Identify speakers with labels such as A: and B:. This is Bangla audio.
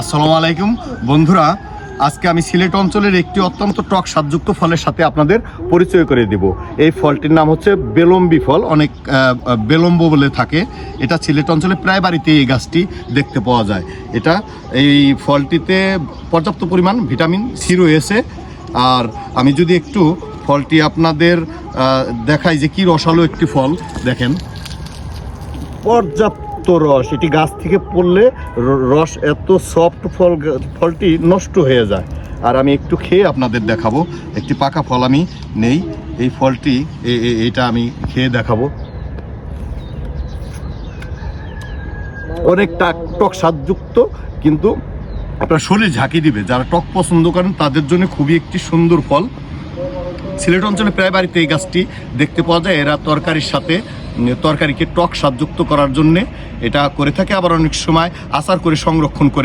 A: আসসালামু আলাইকুম। বন্ধুরা, আজকে আমি সিলেট অঞ্চলের একটি অত্যন্ত টক স্বাদযুক্ত ফলের সাথে আপনাদের পরিচয় করে দেব। এই ফলটির নাম হচ্ছে বেলম্বি ফল, অনেক বেলম্ব বলে থাকে। এটা সিলেট অঞ্চলে প্রায় বাড়িতে এই গাছটি দেখতে পাওয়া যায়। এটা, এই ফলটিতে পর্যাপ্ত পরিমাণ ভিটামিন সি রয়েছে। আর আমি যদি একটু ফলটি আপনাদের দেখাই যে কি রসালো একটি ফল, দেখেন। পর্যাপ্ত রস, এটি গাছ থেকে পড়লে রস এত সফট ফল ফলটি নষ্ট হয়ে যায়। আর আমি একটু খেয়ে আপনাদের দেখাবো। একটি পাকা ফল আমি নেই, এই ফলটি এটা আমি খেয়ে দেখাবো। অনেক টাক টক স্বাদযুক্ত, কিন্তু আপনার শরীর ঝাঁকি দিবে। যারা টক পছন্দ করেন, তাদের জন্য খুবই একটি সুন্দর ফল। সিলেট অঞ্চলে প্রায় বাড়িতে এই গাছটি দেখতে পাওয়া যায়। এরা তরকারির সাথে তরকারিকে টক স্বাদযুক্ত করার জন্যে এটা করে থাকে। আবার অনেক সময় আচার করে সংরক্ষণ করে